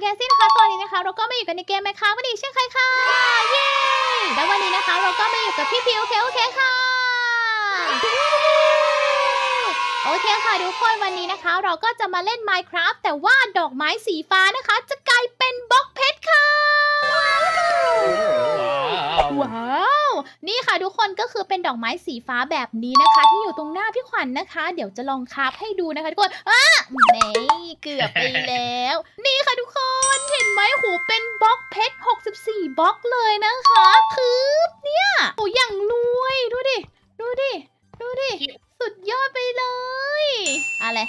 แกซี่นะคะตอนนี้นะคะ เราก็มาอยู่กันในเกมไหมคะวันนี้เช่นเคยค่ะเย้แล้ววันนี้นะคะ เราก็มาอยู่กับพี่พิวโอเคโอเคค่ะ โอเคค่ะทุกคนวันนี้นะคะ เราก็จะมาเล่น Minecraft แต่ว่าดอกไม้สีฟ้านะคะ จะกลายเป็นบล็อกเพชรค่ะว้าว นี่ค่ะทุกคนก็คือเป็นดอกไม้สีฟ้าแบบนี้นะคะ ที่อยู่ตรงหน้าพี่ขวัญนะคะ เดี๋ยวจะลองคราฟให้ดูนะคะทุกคนอะไม่เกือบไปแล้ว นี่ค่ะทุกคนเห็นไหมหูเป็นบล็อกเพชร64บล็อกเลยนะคะคือเนี่ยโอ้อย่างรวยดูดิ ดูดิ ดูดิ สุดยอดไปเลย อะไร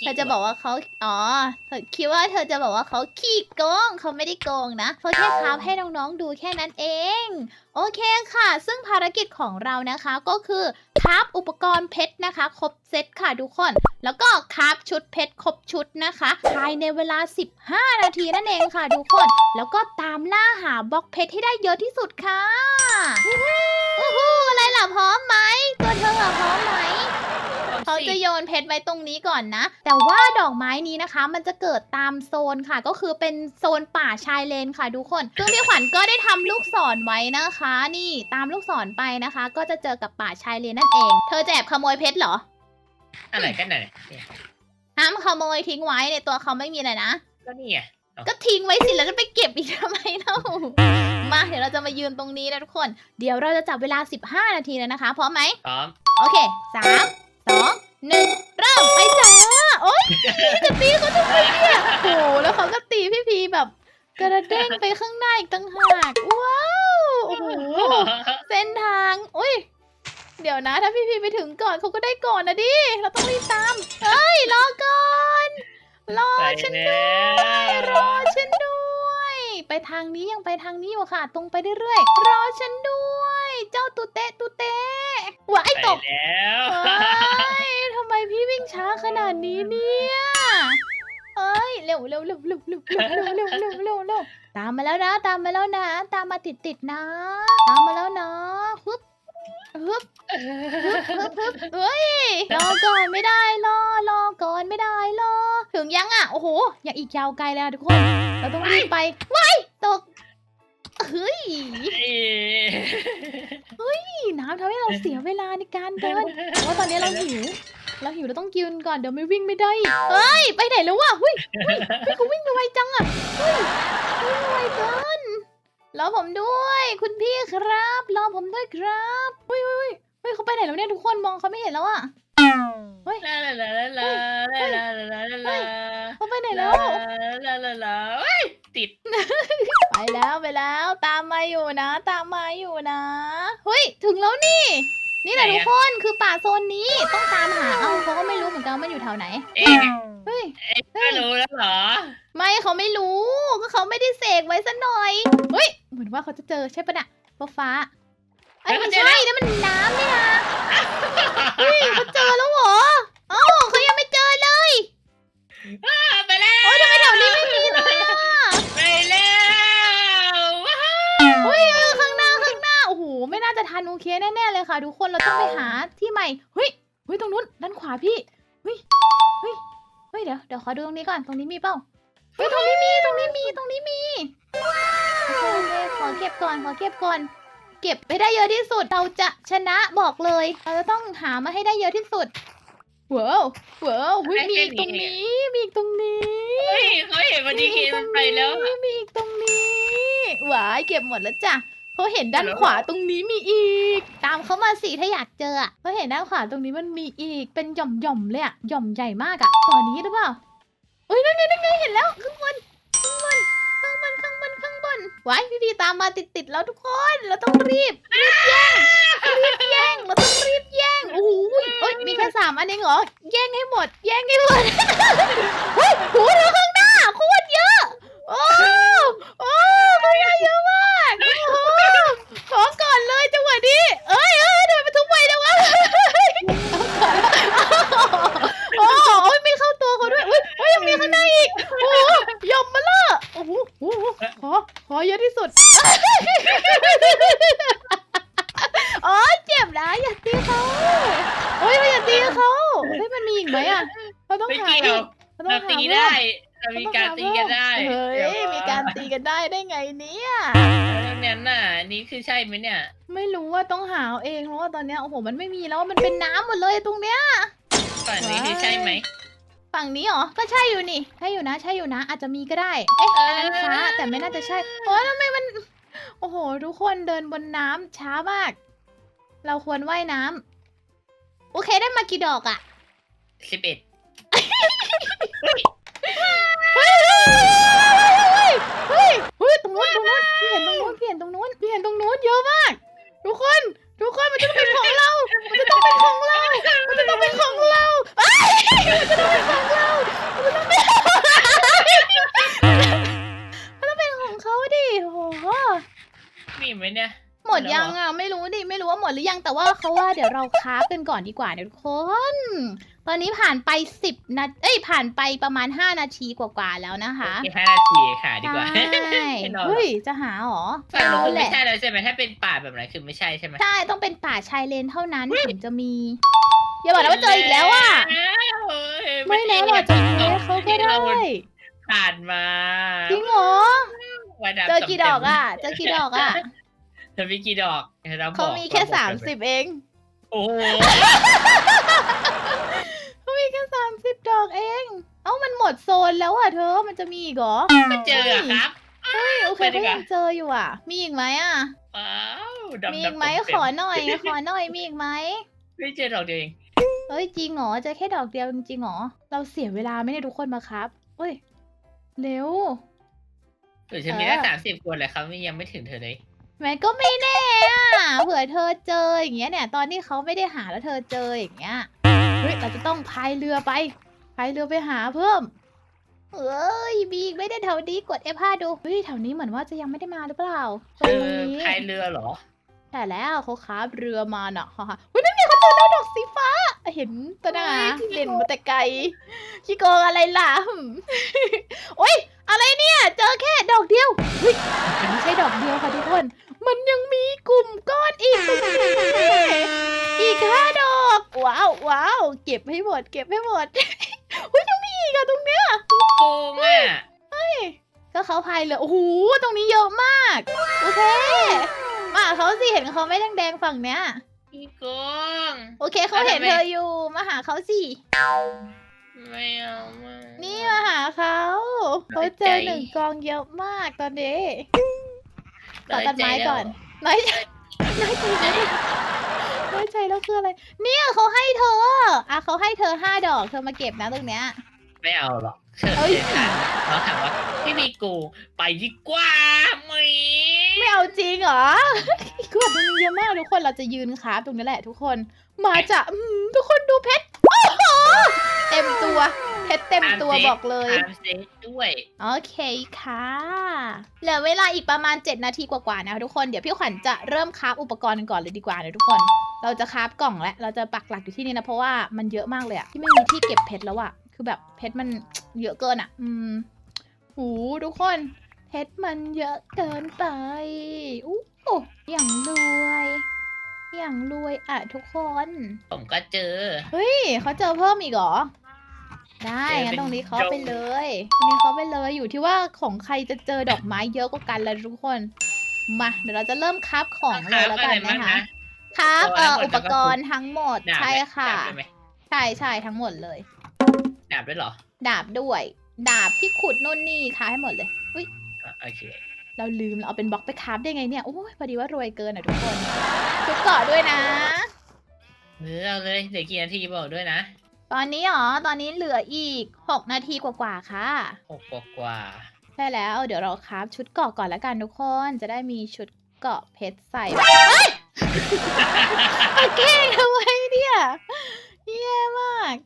เธอจะบอกว่าเขาอ๋อเธอคิดว่าเธอจะบอกว่าเขาขี้โกงเขาไม่ได้โกงนะเขาแค่คราฟให้น้องๆดูแค่นั้นเอง โอเคค่ะ ซึ่งภารกิจของเรานะคะก็คือคราฟอุปกรณ์เพชรนะคะ ครบเซตค่ะทุกคน แล้วก็คราฟชุดเพชรครบชุดนะคะ ภายในเวลา 15 นาทีนั่นเองค่ะทุกคน แล้วก็ตามล่าหาบล็อกเพชรให้ได้เยอะที่สุดค่ะอู้หูอะไรล่ะพร้อมไหมตัวเธออะพร้อมไหม เขาจะโยนเพชรไว้ตรงนี้ก่อนนะ แต่ว่าดอกไม้นี้นะคะ มันจะเกิดตามโซนค่ะ ก็คือเป็นโซนป่าชายเลนค่ะทุกคนซึ่งพี่ขวัญก็ได้ทำลูกศรไว้นะคะ นี่ตามลูกศรไปนะคะ ก็จะเจอกับป่าชายเลนนั่นเอง เธอจะแอบขโมยเพชรเหรออะไรกันน่ะเนี่ยห้ามขโมยทิ้งไว้ในตัวเขาไม่มีเลยนะก็นี่ไงก็ทิ้งไว้สิแล้วจะไปเก็บอีกทำไมเล่ามาเดี๋ยวเราจะมายืนตรงนี้นะทุกคน เดี๋ยวเราจะจับเวลา 15 นาทีแล้วนะคะพร้อมไหมพร้อม โอเคสาม สองหนึ่งเริ่มไปจ้าโอ๊ยจะตีเขาทำไมเนี่ยโอ้โหแล้วเขาก็ตีพี่พีแบบกระเด้งไปข้างหน้าอีกตั้งหากว้าวโอ้โหเส้นทางอุ้ยเดี๋ยวนะ ถ้าพี่พีไปถึงก่อนเขาก็ได้ก่อนนะดิเราต้องรีบตามเฮ้ยรอก่อนรอฉันด้วยรอฉันด้วย ไปทางนี้ยังไปทางนี้อยู่ค่ะ ตรงไปเรื่อยๆรอฉันด้วย เจ้าตูเตะตูเตะว้ายไปตกแล้วเอ้ยทำไมพี่วิ่งช้าขนาดนี้เนี่ยเอ้ยเร็วเร็วเร็วเร็วเร็วเร็วเร็วเร็วเร็วเร็วเร็วตามมาแล้วนะ ตามมาแล้วนะ ตามมาติดติดๆนะ ตามมาแล้วนะฮึบฮึบฮึบฮึบฮึบเฮ้ยรอก่อนไม่ได้รอรอก่อนไม่ได้รอ ถึงยังอะ โอ้โห ยังอีกยาวไกลเลยอะทุกคน เราต้องรีบไปว้ายตก เฮ้ยนี่น้ำทำให้เราเสียเวลาในการเดินเพราะว่าตอนนี้เราหิว เราหิวเราต้องกินก่อนเดี๋ยวไม่วิ่งไม่ได้ เฮ้ย ไปไหนแล้ววะเฮ้ยเฮ้ยเฮ้ยเขาวิ่งไปไวจังอะเฮ้ยวิ่งไปไวเกินรอผมด้วย คุณพี่ครับรอผมด้วยครับเฮ้ยเฮ้ยเฮ้ยเฮ้ยเขาไปไหนแล้วเนี่ยทุกคนมองเขาไม่เห็นแล้วอะ ลาลาลาลาลาลาลาลาลาลาเขาไปไหนแล้ว ลาลาลาเอ้ยติด ไปแล้วไปแล้วตามมาอยู่นะ ตามมาอยู่นะเฮ้ยถึงแล้วนี่ นี่แหละทุกคนคือป่าโซนนี้ต้องตามหาเอาเขาก็ไม่รู้เหมือนกันว่ามันอยู่แถวไหนเอ๊ะเฮ้ยเอ๊ะไม่รู้แล้วเหรอ ไม่เขาไม่รู้ก็เขาไม่ได้เสกไว้ซะหน่อยเฮ้ยเหมือนว่าเขาจะเจอใช่ปะเนี่ยฟ้าฟ้า ไอ้ยเฮ้ยไม่เขาเจอใช่แล้วนะมันน้ำนี่นะเฮ้ยเขาเจอแล้วเหรอเอ้าเขายังไม่เจอเลยอ้าไปแล้วโอ้ยทำไมแถวนี้ไม่มีเลยอะไปแล้วว้าวเฮ้ยเออข้างหน้าข้างหน้าโอ้โหไม่น่าจะทันโอเคแน่ๆเลยค่ะทุกคนเราต้องไปหาที่ใหม่เฮ้ยเฮ้ยตรงนู้นด้านขวาพี่เฮ้ยเฮ้ยเฮ้ยเดี๋ยวเดี๋ยวขอดูตรงนี้ก่อนตรงนี้มีเปล่าเฮ้ยตรงนี้มีตรงนี้มีตรงนี้มีโอเคโอเคขอเก็บก่อนขอเก็บก่อน เก็บไปได้เยอะที่สุด เราจะชนะบอกเลย เราจะต้องหามาให้ได้เยอะที่สุดว้าวว้าวเฮ้ยมีอีกตรงนี้ มีอีกตรงนี้เฮ้ยเขาเห็นวันดีเคมันไปแล้วอะมีอีกตรงนี้หวายเก็บหมดแล้วจ้ะเขาเห็นด้านขวาตรงนี้มีอีก ตามเขามาสิถ้าอยากเจออะเขาเห็นด้านขวาตรงนี้มันมีอีก เป็นหย่อมหย่อมๆเลยอะหย่อมใหญ่มากอะขอนี้หรือเปล่าเอ้ยนั่นไงนั่นไงเห็นแล้วข้างบนข้างบนข้างบนข้าง นไว้พี่พีตามมาติดๆแล้วทุกคน เราต้องรีบรีบแย่งรีบแย่งเราต้องรีบแย่งโอ้โหเอ้ยมีแค่สามอันเองเหรอแย่งให้หมด แย่งให้หมดเฮ้ยโหเธอข้างหน้าโคตรเยอะโอ้โอ้ข้างหน้าเยอะมากโอ้ขอก่อนเลยจังหวะนี้ อขอเยอะที่สุดอ๋อเจ็บนะอย่าตีเขาโอ้ยอย่าตีเขาเฮ้ยมันมีอีกไหมอะเราต้องไม่หาเกี่ยวอีกเราต้อเรางหาตีเพิ่ได้มจะมีการตีกันได้เฮ้เดี๋ยวยมีการตีกันได้ได้ไงเนี่ยแล้วนั้นน่ะอันนี่คือใช่ไหมเนี่ย ไม่รู้ว่าต้องหาเอาเองเพราะว่าตอนเนี้ยโอ้โห มันไม่มีแล้ว มันเป็นน้ำหมดเลยตรงเนี้ย ฝั่งนี้คือใช่ไหม ฝั่งนี้เหรอ ก็ใช่อยู่นี่ ใช่อยู่นะ ใช่อยู่นะ อาจจะมีก็ได้ เอ๊ะอันนั้นฟ้าแต่ไม่น่าจะใช่ โอ้ยทำไมมัน โอ้โห ทุกคนเดินบนน้ำช้ามาก เราควรว่ายน้ำโอเคได้มากี่ดอกอะ สิบเอ็ดเฮ้ยเฮ้ยเฮ้ยเฮ้ยตรงนู้นตรงนู้นพี่เห็นตรงนู้นพี่เห็นตรงนู้นพี่เห็นตรงนู้นเยอะมาก ทุกคน ทุกคนมันจะต้องเป็นของเรา มันจะต้องเป็นของเรา มันจะต้องเป็นของเราเอ้ยมันจะต้องเป็นของเรา มันจะต้องเป็นมันต้องเป็นของเขาดิโอ้โห มีไหมเนี่ย มดยังอะไม่รู้ดิไม่รู้ว่าหมดหรือยังแต่ว่าเขาว่าเดี๋ยวเราคราฟกันก่อนดีกว่าเดี๋ยวทุกคน ตอนนี้ผ่านไปสิบนาเอ้ยผ่านไปประมาณห้านาทีกว่าๆแล้วนะคะอีกห้านาทีค่ะดีกว่า ใช่ไม่รอหรอก เฮ้ยจะหาเหรอฝั่งนู้นคือแหไม่ละใช่แล้วใช่ไหมถ้าเป็นป่าแบบไหนคือไม่ใช่ใช่ไหมใช่ต้องเป็นป่าชายเลนเท่านั้นถึงจะมี อย่าบอกนะว่าเจออีกแล้วอะเฮ้ยไม่นะเราจะเทเขาก็ได้ผ่านมาจริงเหรอว่ายน้ำเจอกี่ดอกอะ เจอกี่ดอกอะ เธอมีกี่ดอกเราบอกเขามีแค่บอกสามไปสิบเองโอ้โหเขามีแค่สามสิบดอกเอง เอ้ามันหมดโซนแล้วอะเธอมันจะมีอีกเหรอไม่เจออะครับเฮ้ยโอเคไปดีก็กว่ายังเจออยู่อะ มีอีกไหมอะว้าวดำมีๆอีกไหมผมขเป็นอหน่อย ขอหน่อยมีอีกไหมไม่เจอดอกเดียวเองเฮ้ยจริงเหรอเจอแค่ดอกเดียวจริงๆเหรอเราเสียเวลาไหม่ได้ทุกคนมาครับเฮ้ยเร็วหรือฉันมีเออแค่สามสิบคนเลยครับไม่ยังไม่ถึงเธอเลย แม่ก็ไม่แน่อะเผื่อเธอเจออย่างเงี้ยเนี่ยตอนที่เขาไม่ได้หาแล้วเธอเจออย่างเงี้ยเฮ้ยเราจะต้องพายเรือไปพายเรือไปหาเพิ่มเอ้ยมีอีกไม่ได้แถวนี้กด F5 ดูเฮ้ยแถวนี้เหมือนว่าจะยังไม่ได้มาหรือเปล่าตเอรงอนี้พายเรือเหรอแต่แล้วเขาคาบเรือมาน่ะฮ่าฮ่าเฮ้ยนั่นไงเขาเจอแล้วดอกสีฟ้า เห็นตัวหนาเฮ้ยจริงเหรอเด่นมาแต่ไกลขี้โกงอะไรล่ะหึ่มโอ๊ย อะไรเนี่ย เจอแค่ดอกเดียวเฮ้ยมันไม่ใช่ดอกเดียวค่ะทุกคน มันยังมีกลุ่มก้อนอีกตรงนี้อีกห้าดอก ว้าวว้าวเก็บให้หมด เก็บให้หมดเฮ้ยยังมีอีกอะตรงเนี้ยโกงอะก็เขาพายเรือโอ้โหตรงนี้เยอะมากโอเคมาหาเขาสิเห็นเขาไม่แดงๆฝั่งเนี้ยพี่โกงโอเคเขาเห็นเธออยู่มาหาเขาสิ ไม่เอามานี่มาหาเขาเขาเจอหนึ่งกองเยอะมากตอนนี้ขอตัดไม้ก่อนน้อยใจน้อยใจแล้วน้อยใจแล้วคืออะไร เนี่ยเขาให้เธอ อะเขาให้เธอห้าดอกเธอมาเก็บนะตรงเนี้ย ไม่เอาหรอกเธอเอ้ยเจอกันเขาถามว่าพี่พี่โกงไปดีกว่าไหมไม่เอาจริงเหรอกวดตรงนี้เยอะมากทุกคนเราจะยืนคราฟตรงนี้แหละทุกคน มาจะอืมทุกคนดูเพชรโอ้โห เต็มตัวเพชรเต็มตัวบอกเลยตามเซตด้วยโอเคค่ะเหลือเวลาอีกประมาณ 7 นาทีกว่าๆนะคะทุกคนเดี๋ยวพี่ขวัญจะเริ่มคราฟอุปกรณ์กันก่อนเลยดีกว่านะทุกคน เราจะคราฟกล่องและเราจะปักหลักอยู่ที่นี่นะเพราะว่ามันเยอะมากเลยอะที่ไม่มีที่เก็บเพชรแล้วอะคือแบบเพชรมันเยอะเกินอะอืมหูทุกคนเพชรมันเยอะเกินไปอู้หูอย่างรวยอย่างรวยอะทุกคน ผมก็เจอ เฮ้ยเขาเจอเพิ่มอีกเหรอ ได้เจองั้นเป็นตรงนี้เขาดงไปเลยตรงนี้เขาไปเลยอยู่ที่ว่าของใครจะเจอดอกไม้เยอะกว่ากันแล้วทุกคน มาเดี๋ยวเราจะเริ่มคับของเลยแล้วกันอะไรบ้างนะคะนะครับเอ่อตัวทั้งหมดอุปกรณ์ทั้งหมดดาบใช่ไหมค่ะดาบด้วยไหมใช่ใช่ทั้งหมดเลย ดาบด้วยเหรอ ดาบด้วย ดาบที่ขุดนู่นนี่ค่ะให้หมดเลยอุ้ยอะโอเคเราลืมเราเอาเป็นบล็อกไปคราฟได้ไงเนี่ย โอ้ยพอดีว่ารวยเกินอะทุกคนชุดเกาะด้วยนะ เออเอาเลยเหลือกี่นาทีบอกด้วยนะ ตอนนี้หรอ ตอนนี้เหลืออีก 6 นาทีกว่าๆค่ะ หกกว่ากว่าใช่แล้ว เดี๋ยวเราคราฟชุดเกราะก่อนแล้วกันทุกคน จะได้มีชุดเกราะเพชรใส่เฮ้ยมาแกล้งทำไมเนี่ยแย่มาก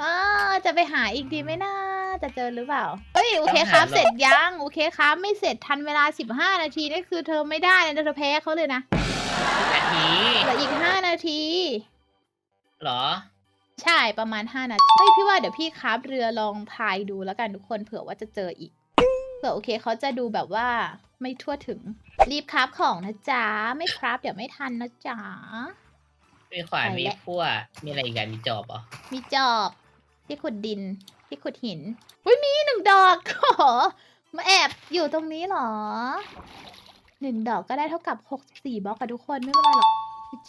อ่าจะไปหาอีกดีไหมนะ จะเจอหรือเปล่าเฮ้ยโอเคครับเสร็จยังโอเคครับไม่เสร็จทันเวลา 15 นาทีนี่คือเธอไม่ได้เลยนะเธอแพ้เขาเลยนะนาทีเหลืออีก 5 นาที เหรอ ใช่ประมาณ 5 นาทีเฮ้ยพี่ว่าเดี๋ยวพี่คราฟเรือลองพายดูแล้วกันทุกคนเผื่อว่าจะเจออีกเผื่อโอเคเขาจะดูแบบว่าไม่ทั่วถึง รีบคราฟของนะจ๊ะ ไม่คราฟเดี๋ยวไม่ทันนะจ๊ะมีขวานไปมีแล้วพั่วมีอะไรอีกอะมีจอบเหรอมีจอบที่ขุดดิน ที่ขุดหินอุ้ยมีหนึ่งดอกโอ้โหมาแอบอยู่ตรงนี้เหรอหนึ่งดอกก็ได้เท่ากับหกสิบสี่บล็อกอะทุกคนไม่เป็นไรหรอก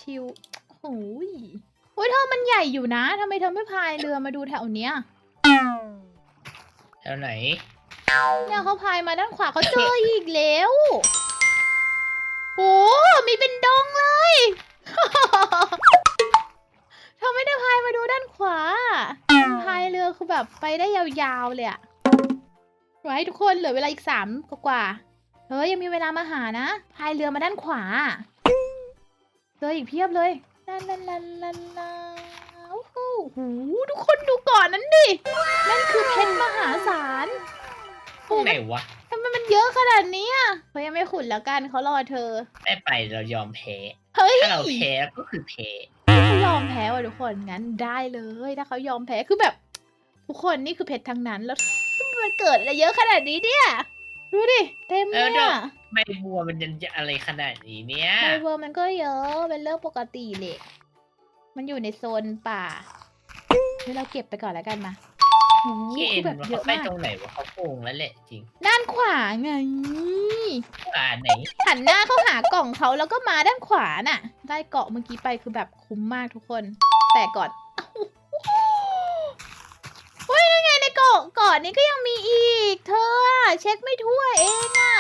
ชิวๆโอ้โหยโอ้ยเธอมันใหญ่อยู่นะทำไมเธอไม่พายเรือมาดูแถวเนี้ยแถวไหนเนี่ยเขาพายมาด้านขวาเขาเจออีกแล้วโอ้มีเป็นดงเลย คือแบบไปได้ยาวๆเลยอะไว้ทุกคนเหลือเวลาอีกสามกว่าๆเฮ้ยยังมีเวลามาหานะพายเรือมาด้านขวาเจออีกเพียบเลยลาลาลาลาลาโอ้โหทุกคนดูก่อนนั้นดินั่นคือเพชรมหาศาลตรงไหนวะทำไมมันเยอะขนาดนี้อะเขายังไม่ขุดแล้วกันเขารอเธอไม่ไปเรายอมแพ้เฮ้ยถ้าเราแพ้ก็คือแพ้เขายอมแพ้ว่ะทุกคนงั้นได้เลยถ้าเขายอมแพ้คือแบบ ทุกคนนี่คือเพชรทั้งนั้นแล้วมันเกิดอะไรเยอะขนาดนี้เนี่ย ดูดิ เต็มเลยอะใบบัวมันยังจะอะไรขนาดนี้เนี่ยในเวอร์มันก็เยอะเป็นเรื่องปกติเลยมันอยู่ในโซนป่าเดี๋ยวเราเก็บไปก่อนแล้วกันมาโอ้โหเกคือณแบบฑ์เยเขาอะไปมากตรงไหนวะเขาโกงแล้วแหละจริงด้านขวาไงขวาไหนหันหน้าเข้าหากล่องเขาแล้วก็มาด้านขวาน่ะ ได้เกาะเมื่อกี้ไปคือแบบคุ้มมากทุกคน แต่ก่อน เกาะเกาะนี้ก็ยังมีอีก เธออะเช็คไม่ทั่วเองอะ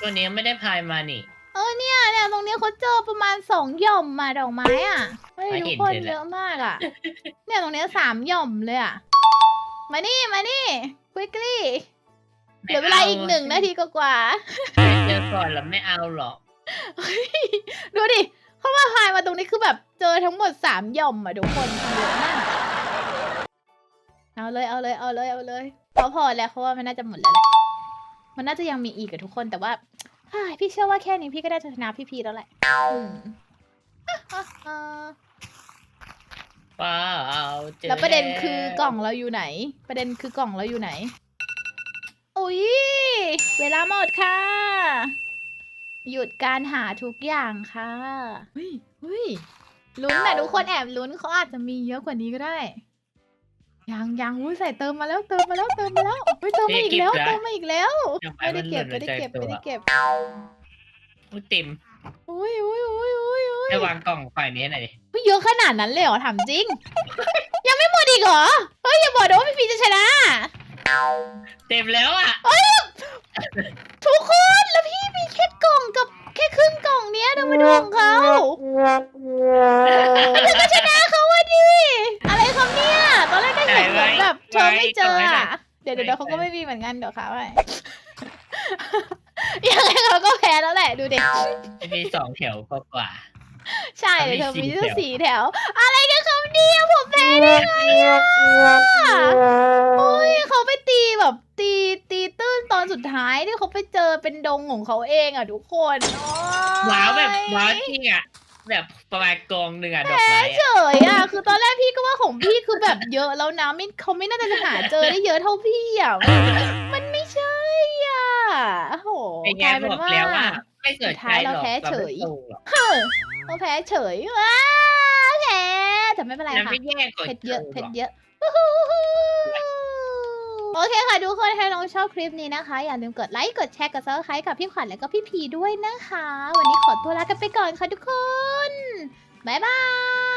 ตัวนี้ไม่ได้พายมานี่ เออเนี่ยเนี่ยตรงนี้เขาเจอประมาณสองหย่อมมาดอกไม้อะเฮ้ยไม่ทุเห็กนคนเลยแหละเยอะมากอะ เนี่ยตรงเนี้ยสามหย่อมเลยอะ มานี่มานี่ quickly เหลือเวลาอีกหนึ่งนาทีกว่าเจอก่อนแล้วไม่เอาหรอก ๆดูดิเขามาพายมาตรงนี้คือแบบเจอทั้งหมดสามหย่อมอะทุกคนเยอะมาก เอาเลยเอาเลยเอาเลยเอาเลยพอพอแล้วเพราะว่ามันน่าจะหมดแล้วแหละมันน่าจะยังมีอีกอะทุกคนแต่ว่าเฮ้ยพี่เชื่อว่าแค่นี้พี่ก็ได้ชนะพี่พีแล้วแหละอืมอ่าว้าวเจอแล้วประเด็นคือกล่องเราอยู่ไหน ประเด็นคือกล่องเราอยู่ไหน อุ้ยเวลาหมดค่ะ หยุดการหาทุกอย่างค่ะเฮ้ยเฮ้ย ลุ้นนะทุกคนแอบลุ้นเขาอาจจะมีเยอะกว่านี้ก็ได้ ยังยังอุ้ยใส่เติมมาแล้วเติมมาแล้วเติมมาแล้วอุ้ยเติมมาอีกแล้วเติมมาอีกแล้วทำไมไม่ได้มันหเก็บล่นไม่ได้ใจเก็บตัวไม่ได้เก็บอุ้ยติมอุ้ยอุ้ยอุ้ยอุ้ยอุ้ยให้วางกล่องฝั่งนี้หน่อยดิเฮ้ยเยอะขนาดนั้นเลยเหรอถามจริง ยังไม่หมดอีกเหรอเฮ้ยอย่าบอกนะว่าพี่พีจะชนะ เต็มแล้วอะทุกคนแล้วพี่มีแค่กล่องกับแค่ครึ่งกล่องเนี้ยเรามาดูของเขาเธอก็ชนะเขาวะดิอะไรครับเนี่ยตอนแรกก็เห็นเห มือนแบบเธอไม่เจออะเดี๋ยวเดี๋ยวเดี๋ยวเขาก็ไม่มีเหมือนกันเดี๋ยวค่ะไปยังไงเขาก็แพ้แล้วแหละดูเด็กมีสองแถวกว่า ใช่เดี๋ยวเธอมีมีสี่ตั้งแถวสี่แถว อะไรกันครับเนี่ยผมแพ้ได้ไงอะโอ้ยเขาไปตีแบบตีตีตื้นตอนสุดท้ายที่เขาไปเจอเป็นดงของเขาเองอะทุกคนโอ๊ยๆว้าวแบบว้าวจริงอะ แบบประมาณกองหนึ่งอะดอกไม้เฉอะยอะ คือตอนแรกพี่ก็ว่าของพี่คือแบบเยอะแล้วนะไม่เขาไม่น่าจะหาเจอได้เยอะเท่าพี่อะมันไม่ใช่อะโอ้โหไอ้กแกลายเป็บนอกว่า แล้วว่าไม่สนใจหรอกสุดท้ายเราแพ้เฉยราไม่สู้หรอกเฮ้อเขาแพ้เฉยว้าแพ้แต่ไม่เป็นไรยังค่ะไม่แย่กว่าเผ็ดเยอะธเผ็ดหรกเยอะ โอเคค่ะทุกคนถ้าน้องชอบคลิปนี้นะคะ อย่าลืมกดไลค์ กดแชร์ กดซับสไครต์กับพี่ขวัญและก็พี่พีด้วยนะคะ วันนี้ขอตัวลากันไปก่อนค่ะทุกคน บ๊ายบาย